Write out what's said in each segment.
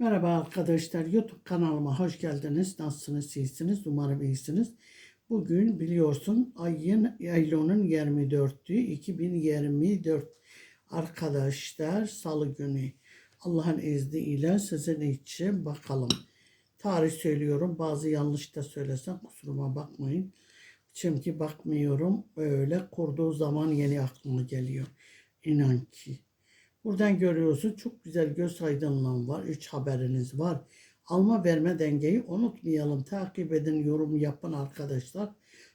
Merhaba arkadaşlar. YouTube kanalıma hoş geldiniz. Nasılsınız? İyisiniz? Umarım iyisiniz. Bugün biliyorsun ayın Eylül'ün 24'ü 2024 arkadaşlar salı günü. Allah'ın izniyle sizin için bakalım. Tarih söylüyorum. Bazı yanlış da söylesem kusuruma bakmayın. Çünkü bakmıyorum. Öyle kurduğu zaman yeni aklıma geliyor. İnan ki. Buradan görüyorsun çok güzel göz aydınlığım var. Üç haberiniz var. Alma verme dengeyi unutmayalım. Takip edin, yorum yapın arkadaşlar.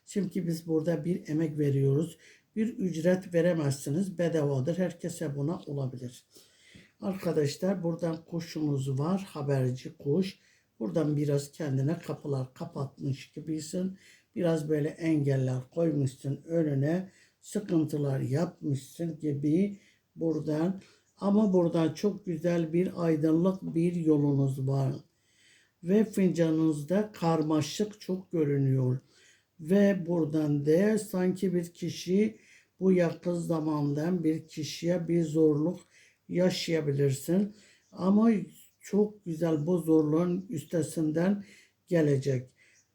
Çünkü biz burada bir emek veriyoruz. Bir ücret veremezsiniz. Bedavadır. Herkese buna olabilir. Arkadaşlar buradan kuşumuz var. Haberci kuş. Buradan biraz kendine kapılar kapatmış gibisin. Biraz böyle engeller koymuşsun önüne. Sıkıntılar yapmışsın gibi buradan ama buradan çok güzel bir aydınlık bir yolunuz var. Ve fincanınızda karmaşık çok görünüyor. Ve buradan da sanki bir kişi bu yakın zamandan bir kişiye bir zorluk yaşayabilirsin. Ama çok güzel bu zorluğun üstesinden gelecek.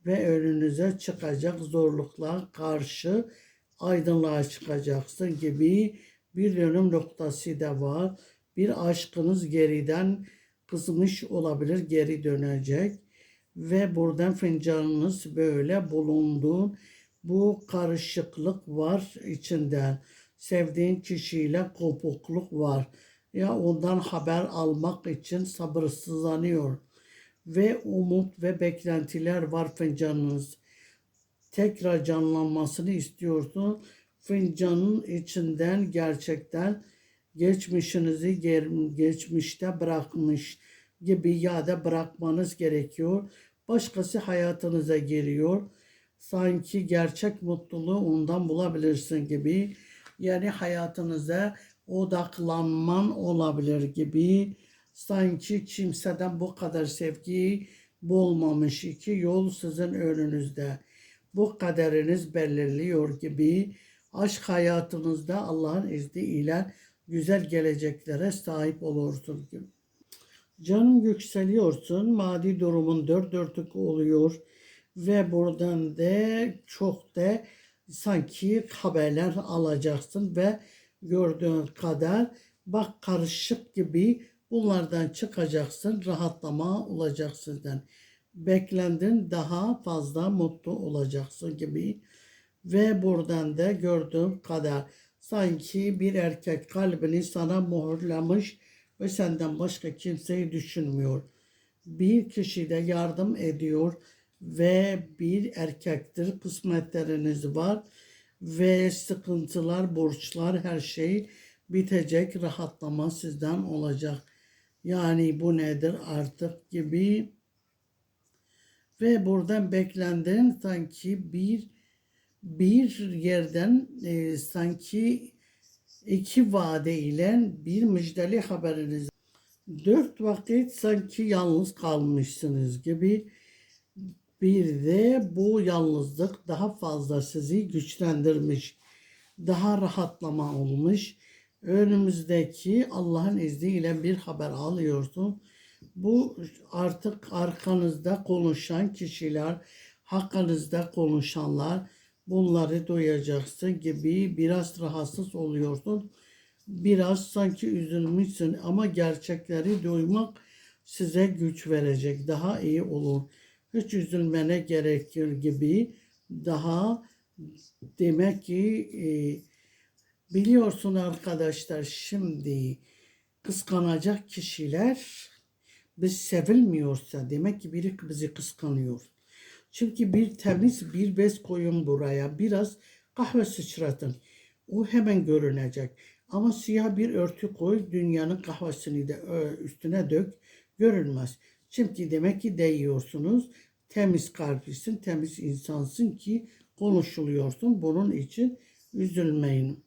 Ve önünüze çıkacak zorluklar karşı aydınlığa çıkacaksın gibi bir dönüm noktası da var. Bir aşkınız geriden kızmış olabilir, geri dönecek. Ve buradan fincanınız böyle bulunduğun bu karışıklık var içinde. Sevdiğin kişiyle kopukluk var. Ya ondan haber almak için sabırsızlanıyor. Ve umut ve beklentiler var fincanınız. Tekrar canlanmasını istiyorsun fincanın içinden gerçekten geçmişinizi geçmişte bırakmış gibi ya da bırakmanız gerekiyor. Başkası hayatınıza giriyor. Sanki gerçek mutluluğu ondan bulabilirsin gibi. Yani hayatınıza odaklanman olabilir gibi. Sanki kimseden bu kadar sevgi bulmamış iki yol sizin önünüzde. Bu kaderiniz belirliyor gibi aşk hayatınızda Allah'ın izniyle güzel geleceklere sahip olursun. Canın yükseliyorsun, maddi durumun dört dörtlük oluyor ve buradan da çok da sanki haberler alacaksın ve gördüğün kadar bak karışık gibi bunlardan çıkacaksın, rahatlama olacak sizden. Beklendin daha fazla mutlu olacaksın gibi ve buradan da gördüğüm kadar sanki bir erkek kalbini sana muhurlamış ve senden başka kimseyi düşünmüyor. Bir kişi de yardım ediyor ve bir erkektir. Kısmetleriniz var ve sıkıntılar, borçlar her şey bitecek. Rahatlama sizden olacak. Yani bu nedir artık gibi ve buradan beklenden sanki bir bir yerden e, sanki iki vade ile bir müjdeli haberiniz. Dört vakit sanki yalnız kalmışsınız gibi bir de bu yalnızlık daha fazla sizi güçlendirmiş. Daha rahatlama olmuş. Önümüzdeki Allah'ın izniyle bir haber alıyorsun. Bu artık arkanızda konuşan kişiler, hakkınızda konuşanlar, bunları duyacaksın gibi biraz rahatsız oluyorsun. Biraz sanki üzülmüşsün ama gerçekleri duymak size güç verecek. Daha iyi olur. Hiç üzülmene gerekir gibi daha demek ki e, biliyorsun arkadaşlar şimdi kıskanacak kişiler biz sevilmiyorsa demek ki biri bizi kıskanıyor. Çünkü bir temiz bir bez koyun buraya. Biraz kahve sıçratın. O hemen görünecek. Ama siyah bir örtü koy. Dünyanın kahvesini de üstüne dök. Görünmez. Çünkü demek ki değiyorsunuz. Temiz kalplisin, temiz insansın ki konuşuluyorsun. Bunun için üzülmeyin.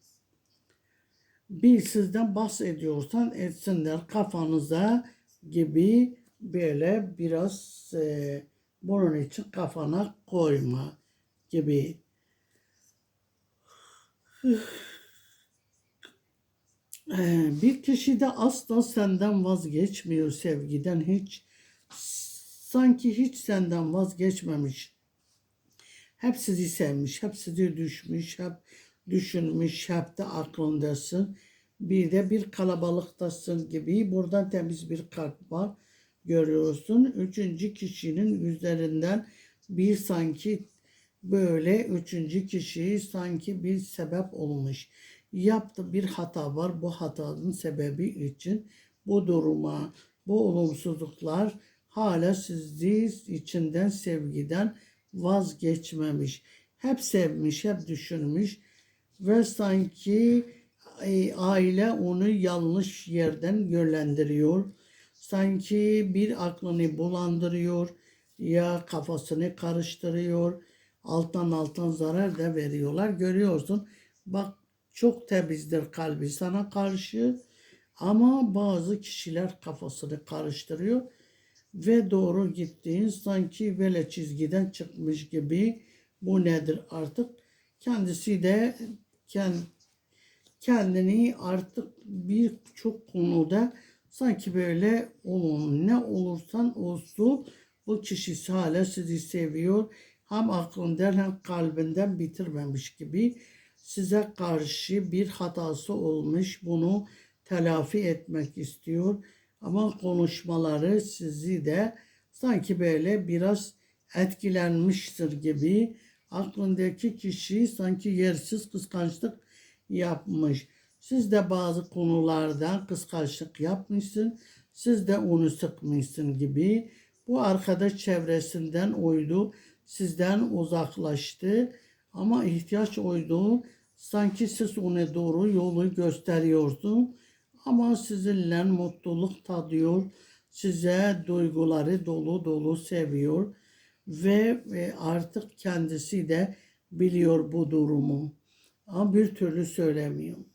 Bir sizden bahsediyorsan etsinler kafanıza gibi böyle biraz e, bunun için kafana koyma gibi. Ee, bir kişi de asla senden vazgeçmiyor sevgiden hiç sanki hiç senden vazgeçmemiş. Hep sizi sevmiş, hep sizi düşmüş, hep düşünmüş, hep de aklındasın. Bir de bir kalabalıktasın gibi. Buradan temiz bir kalp var. Görüyorsun. Üçüncü kişinin üzerinden bir sanki böyle üçüncü kişi sanki bir sebep olmuş. Yaptı bir hata var. Bu hatanın sebebi için bu duruma, bu olumsuzluklar hala sizi içinden sevgiden vazgeçmemiş. Hep sevmiş, hep düşünmüş ve sanki e, aile onu yanlış yerden yönlendiriyor. Sanki bir aklını bulandırıyor ya kafasını karıştırıyor. Alttan alttan zarar da veriyorlar. Görüyorsun bak çok temizdir kalbi sana karşı ama bazı kişiler kafasını karıştırıyor ve doğru gittiğin sanki böyle çizgiden çıkmış gibi bu nedir artık kendisi de kendini artık birçok konuda sanki böyle olun ne olursan olsun bu kişi hala sizi seviyor hem aklından hem kalbinden bitirmemiş gibi size karşı bir hatası olmuş bunu telafi etmek istiyor ama konuşmaları sizi de sanki böyle biraz etkilenmiştir gibi aklındaki kişi sanki yersiz kıskançlık yapmış. Siz de bazı konularda kıskançlık yapmışsın. Siz de onu sıkmışsın gibi. Bu arkadaş çevresinden oydu. Sizden uzaklaştı. Ama ihtiyaç oydu. Sanki siz ona doğru yolu gösteriyorsun. Ama sizinle mutluluk tadıyor. Size duyguları dolu dolu seviyor. Ve artık kendisi de biliyor bu durumu. Ama bir türlü söylemiyor.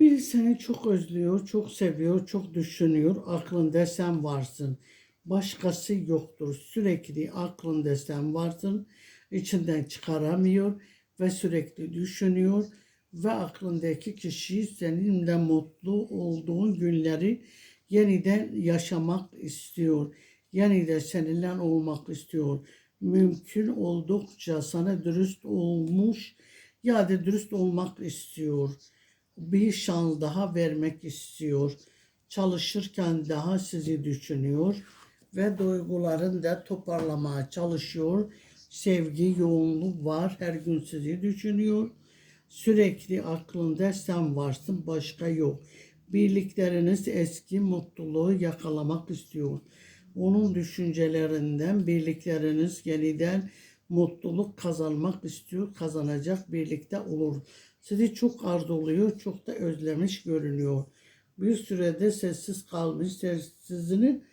Biri seni çok özlüyor, çok seviyor, çok düşünüyor. Aklında sen varsın. Başkası yoktur. Sürekli aklında sen varsın. İçinden çıkaramıyor ve sürekli düşünüyor ve aklındaki kişi seninle mutlu olduğun günleri yeniden yaşamak istiyor. Yeniden seninle olmak istiyor. Mümkün oldukça sana dürüst olmuş ya da dürüst olmak istiyor. Bir şans daha vermek istiyor. Çalışırken daha sizi düşünüyor ve duygularını da toparlamaya çalışıyor. Sevgi, yoğunluk var. Her gün sizi düşünüyor. Sürekli aklında sen varsın, başka yok. Birlikleriniz eski mutluluğu yakalamak istiyor. Onun düşüncelerinden birlikleriniz yeniden mutluluk kazanmak istiyor, kazanacak birlikte olur. Sizi çok arzuluyor, çok da özlemiş görünüyor. Bir sürede sessiz kalmış, sessizliğini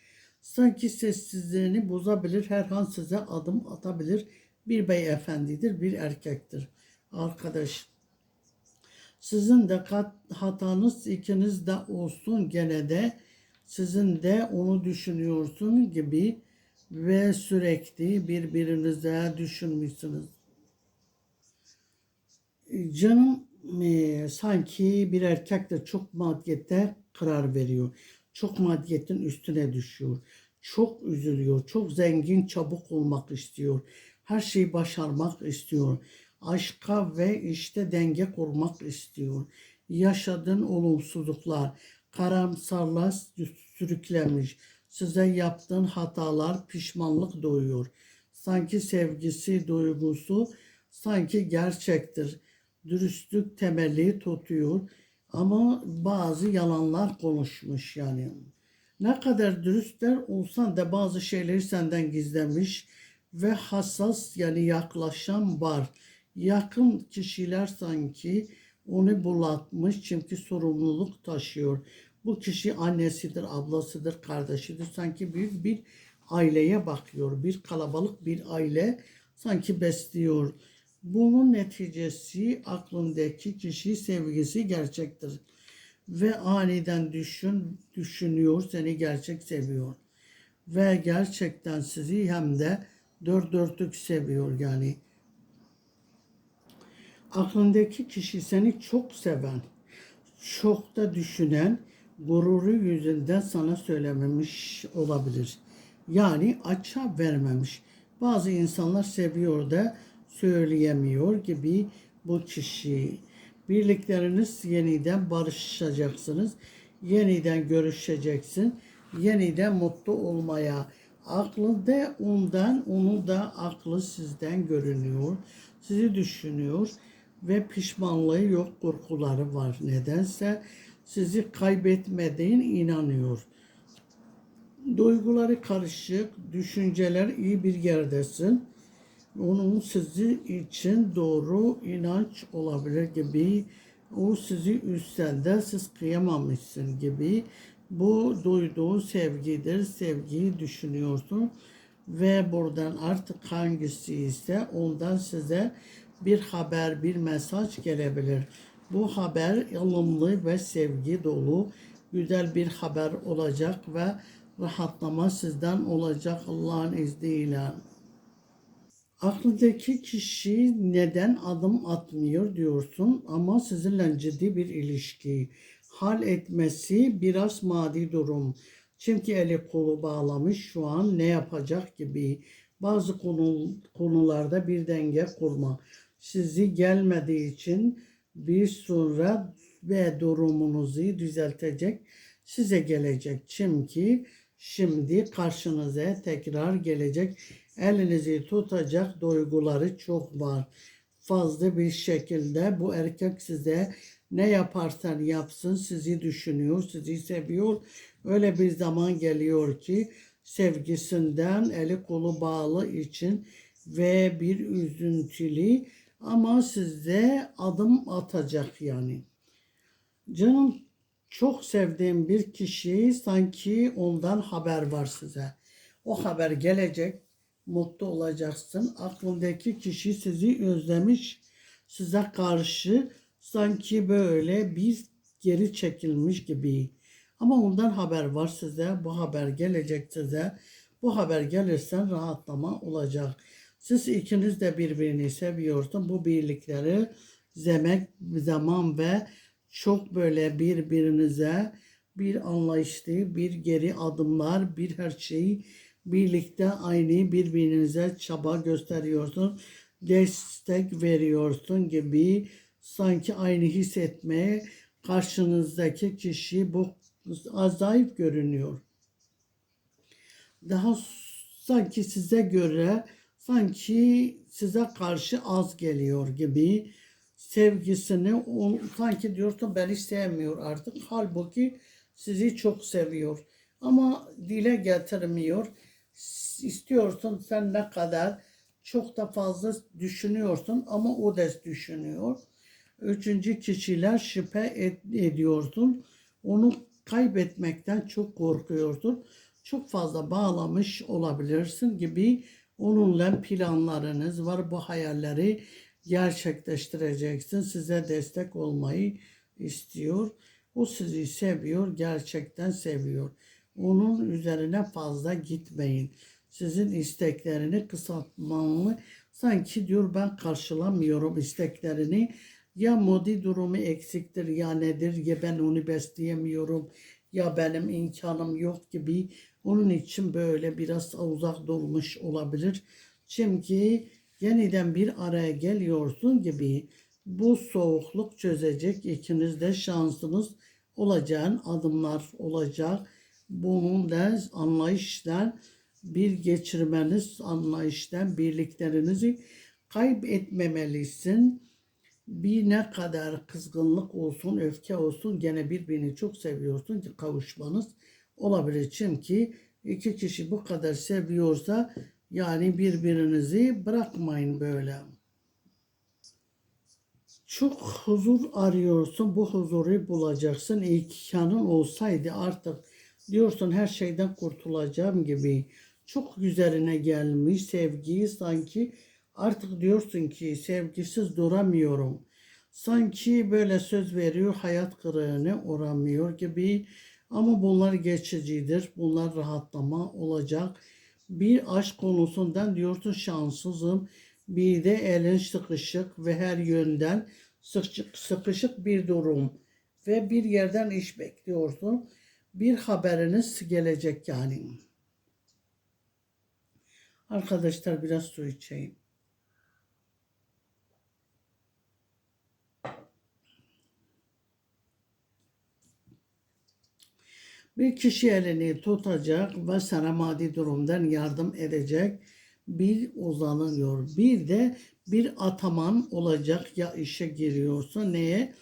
sanki sessizliğini bozabilir, her an size adım atabilir. Bir beyefendidir, bir erkektir. Arkadaş, sizin de kat, hatanız ikiniz de olsun gene de sizin de onu düşünüyorsun gibi ve sürekli birbirinize düşünmüşsünüz. Canım e, sanki bir erkek de çok maddiyete karar veriyor. Çok maddiyetin üstüne düşüyor. Çok üzülüyor. Çok zengin, çabuk olmak istiyor. Her şeyi başarmak istiyor. Aşka ve işte denge kurmak istiyor. Yaşadığın olumsuzluklar, karamsarlığa sürüklemiş size yaptığın hatalar pişmanlık duyuyor. Sanki sevgisi, duygusu sanki gerçektir. Dürüstlük temelli tutuyor ama bazı yalanlar konuşmuş yani. Ne kadar dürüstler olsan da bazı şeyleri senden gizlemiş ve hassas yani yaklaşan var. Yakın kişiler sanki onu bulatmış çünkü sorumluluk taşıyor. Bu kişi annesidir, ablasıdır, kardeşidir. Sanki büyük bir aileye bakıyor. Bir kalabalık bir aile sanki besliyor. Bunun neticesi aklındaki kişi sevgisi gerçektir. Ve aniden düşün, düşünüyor, seni gerçek seviyor. Ve gerçekten sizi hem de dört dörtlük seviyor yani. Aklındaki kişi seni çok seven, çok da düşünen gururu yüzünden sana söylememiş olabilir. Yani açığa vermemiş. Bazı insanlar seviyor da söyleyemiyor gibi bu kişi. Birlikleriniz yeniden barışacaksınız. Yeniden görüşeceksin. Yeniden mutlu olmaya. Aklı da ondan, onun da aklı sizden görünüyor. Sizi düşünüyor ve pişmanlığı yok, korkuları var. Nedense sizi kaybetmediğin inanıyor. Duyguları karışık, düşünceler iyi bir yerdesin. Onun sizi için doğru inanç olabilir gibi, o sizi üstten de siz kıyamamışsın gibi. Bu duyduğun sevgidir, sevgiyi düşünüyorsun ve buradan artık hangisi ise ondan size bir haber, bir mesaj gelebilir. Bu haber ılımlı ve sevgi dolu, güzel bir haber olacak ve rahatlama sizden olacak Allah'ın izniyle. Aklındaki kişi neden adım atmıyor diyorsun ama sizinle ciddi bir ilişki hal etmesi biraz maddi durum. Çünkü eli kolu bağlamış şu an ne yapacak gibi bazı konu, konularda bir denge kurma. Sizi gelmediği için bir sonra ve durumunuzu düzeltecek size gelecek. Çünkü şimdi karşınıza tekrar gelecek. Elinizi tutacak duyguları çok var. Fazla bir şekilde bu erkek size ne yaparsan yapsın sizi düşünüyor, sizi seviyor. Öyle bir zaman geliyor ki sevgisinden eli kolu bağlı için ve bir üzüntülü ama size adım atacak yani. Canım çok sevdiğim bir kişi sanki ondan haber var size. O haber gelecek, mutlu olacaksın. Aklındaki kişi sizi özlemiş, size karşı sanki böyle bir geri çekilmiş gibi. Ama ondan haber var size, bu haber gelecek size. Bu haber gelirsen rahatlama olacak. Siz ikiniz de birbirini seviyorsun. Bu birlikleri zemek, zaman ve çok böyle birbirinize bir anlayışlı, bir geri adımlar, bir her şeyi birlikte aynı birbirinize çaba gösteriyorsun. Destek veriyorsun gibi sanki aynı hissetmeye karşınızdaki kişi bu zayıf görünüyor. Daha sanki size göre sanki size karşı az geliyor gibi sevgisini o, sanki diyorsun beni sevmiyor artık. Halbuki sizi çok seviyor. Ama dile getirmiyor. İstiyorsun sen ne kadar çok da fazla düşünüyorsun ama o da düşünüyor. Üçüncü kişiler şüphe et, ediyorsun. Onu kaybetmekten çok korkuyorsun. Çok fazla bağlamış olabilirsin gibi onunla planlarınız var. Bu hayalleri gerçekleştireceksin. Size destek olmayı istiyor. O sizi seviyor, gerçekten seviyor. Onun üzerine fazla gitmeyin. Sizin isteklerini kısaltmalı. Sanki diyor ben karşılamıyorum isteklerini. Ya modi durumu eksiktir ya nedir ya ben onu besleyemiyorum ya benim imkanım yok gibi. Onun için böyle biraz uzak durmuş olabilir. Çünkü yeniden bir araya geliyorsun gibi bu soğukluk çözecek ikiniz de şansınız olacağın adımlar olacak. Bunun da anlayıştan bir geçirmeniz anlayıştan birliklerinizi kaybetmemelisin. Bir ne kadar kızgınlık olsun, öfke olsun gene birbirini çok seviyorsun ki kavuşmanız olabilir. Çünkü iki kişi bu kadar seviyorsa yani birbirinizi bırakmayın böyle. Çok huzur arıyorsun. Bu huzuru bulacaksın. İmkanın olsaydı artık diyorsun her şeyden kurtulacağım gibi. Çok üzerine gelmiş sevgiyi sanki artık diyorsun ki sevgisiz duramıyorum. Sanki böyle söz veriyor hayat kırığını uğramıyor gibi. Ama bunlar geçicidir. Bunlar rahatlama olacak bir aşk konusundan diyorsun şanssızım. Bir de elin sıkışık ve her yönden sıkışık, sıkışık bir durum. ve bir yerden iş bekliyorsun. Bir haberiniz gelecek yani. Arkadaşlar biraz su içeyim. Bir kişi elini tutacak ve sana maddi durumdan yardım edecek bir uzanıyor. Bir de bir ataman olacak ya işe giriyorsa neye?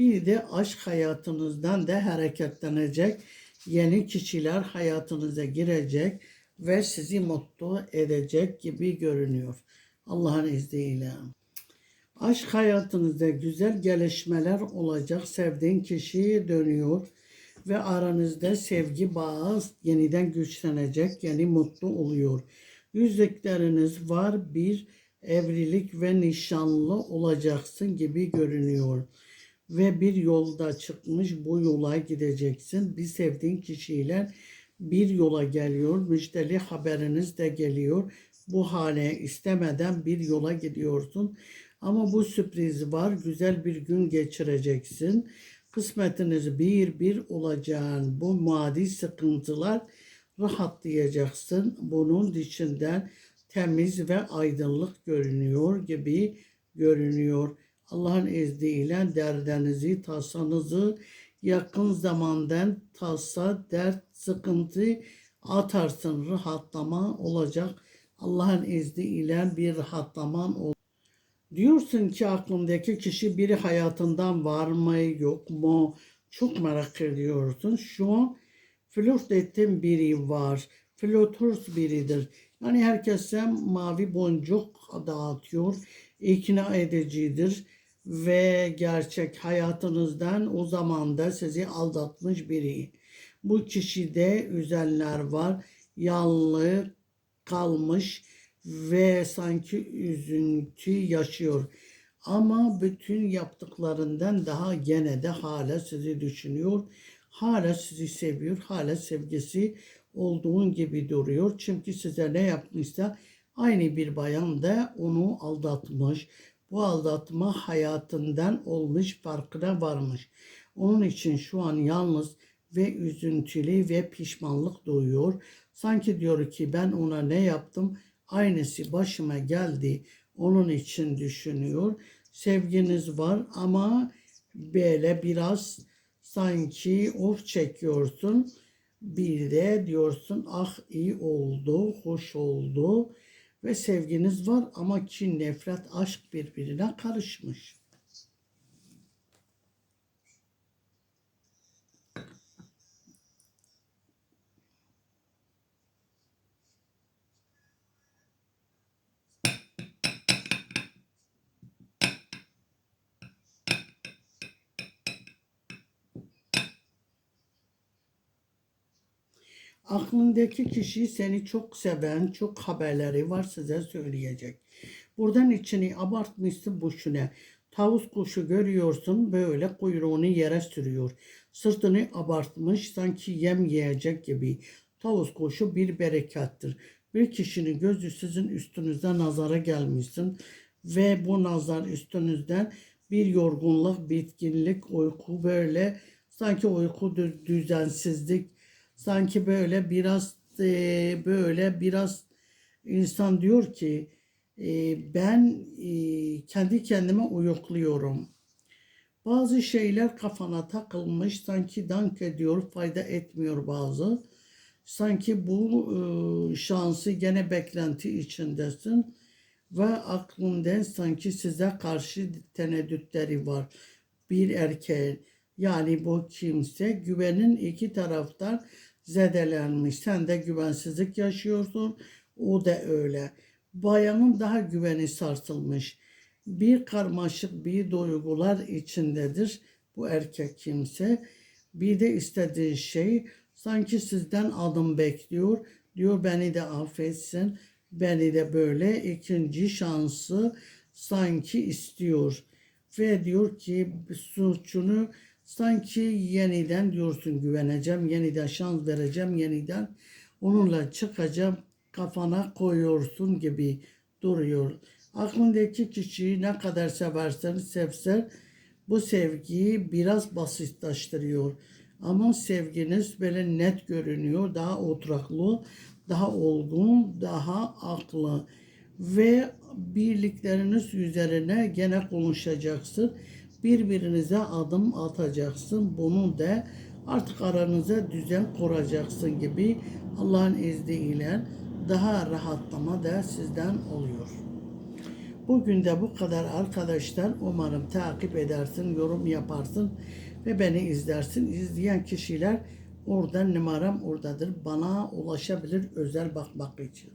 Bir de aşk hayatınızdan da hareketlenecek yeni kişiler hayatınıza girecek ve sizi mutlu edecek gibi görünüyor. Allah'ın izniyle. Aşk hayatınızda güzel gelişmeler olacak. Sevdiğin kişi dönüyor ve aranızda sevgi bağı yeniden güçlenecek, yani mutlu oluyor. Yüzükleriniz var, bir evlilik ve nişanlı olacaksın gibi görünüyor. Ve bir yolda çıkmış bu yola gideceksin. Bir sevdiğin kişiyle bir yola geliyor. Müjdeli haberiniz de geliyor. Bu hale istemeden bir yola gidiyorsun. Ama bu sürpriz var. Güzel bir gün geçireceksin. Kısmetiniz bir bir olacağın bu maddi sıkıntılar rahatlayacaksın. Bunun dışında temiz ve aydınlık görünüyor gibi görünüyor. Allah'ın izniyle derdinizi, tasanızı yakın zamandan tasa, dert, sıkıntı atarsın. Rahatlama olacak. Allah'ın izniyle bir rahatlaman olur. Diyorsun ki aklındaki kişi biri hayatından var mı yok mu? Çok merak ediyorsun. Şu an flört ettiğin biri var. Flörtöz biridir. Yani herkese mavi boncuk dağıtıyor. ikna edicidir ve gerçek hayatınızdan o zamanda sizi aldatmış biri. Bu kişide üzenler var. Yalnız kalmış ve sanki üzüntü yaşıyor. Ama bütün yaptıklarından daha gene de hala sizi düşünüyor. Hala sizi seviyor. Hala sevgisi olduğun gibi duruyor. Çünkü size ne yapmışsa aynı bir bayan da onu aldatmış. Bu aldatma hayatından olmuş farkına varmış. Onun için şu an yalnız ve üzüntülü ve pişmanlık duyuyor. Sanki diyor ki ben ona ne yaptım? Aynısı başıma geldi. Onun için düşünüyor. Sevginiz var ama böyle biraz sanki of çekiyorsun. Bir de diyorsun ah iyi oldu, hoş oldu ve sevginiz var ama kin, nefret, aşk birbirine karışmış. Aklındaki kişi seni çok seven, çok haberleri var size söyleyecek. Buradan içini abartmışsın boşuna. Tavus kuşu görüyorsun böyle kuyruğunu yere sürüyor. Sırtını abartmış sanki yem yiyecek gibi. Tavus kuşu bir berekettir. Bir kişinin gözü sizin üstünüzde nazara gelmişsin ve bu nazar üstünüzden bir yorgunluk, bitkinlik, uyku böyle sanki uyku dü- düzensizlik sanki böyle biraz e, böyle biraz insan diyor ki e, ben e, kendi kendime uyukluyorum. Bazı şeyler kafana takılmış sanki dank ediyor fayda etmiyor bazı. Sanki bu e, şansı gene beklenti içindesin ve aklından sanki size karşı teneddütleri var. Bir erkeğin yani bu kimse güvenin iki taraftan zedelenmiş. Sen de güvensizlik yaşıyorsun. O da öyle. Bayanın daha güveni sarsılmış. Bir karmaşık bir duygular içindedir bu erkek kimse. Bir de istediği şey sanki sizden adım bekliyor. Diyor beni de affetsin. Beni de böyle ikinci şansı sanki istiyor. Ve diyor ki suçunu sanki yeniden diyorsun güveneceğim, yeniden şans vereceğim, yeniden onunla çıkacağım kafana koyuyorsun gibi duruyor. Aklındaki kişiyi ne kadar seversen sevsen bu sevgiyi biraz basitleştiriyor. Ama sevginiz böyle net görünüyor. Daha oturaklı, daha olgun, daha aklı. Ve birlikleriniz üzerine gene konuşacaksın. Birbirinize adım atacaksın. Bunu da artık aranıza düzen kuracaksın gibi Allah'ın izniyle daha rahatlama da sizden oluyor. Bugün de bu kadar arkadaşlar. Umarım takip edersin, yorum yaparsın ve beni izlersin. İzleyen kişiler oradan numaram oradadır. Bana ulaşabilir özel bakmak için.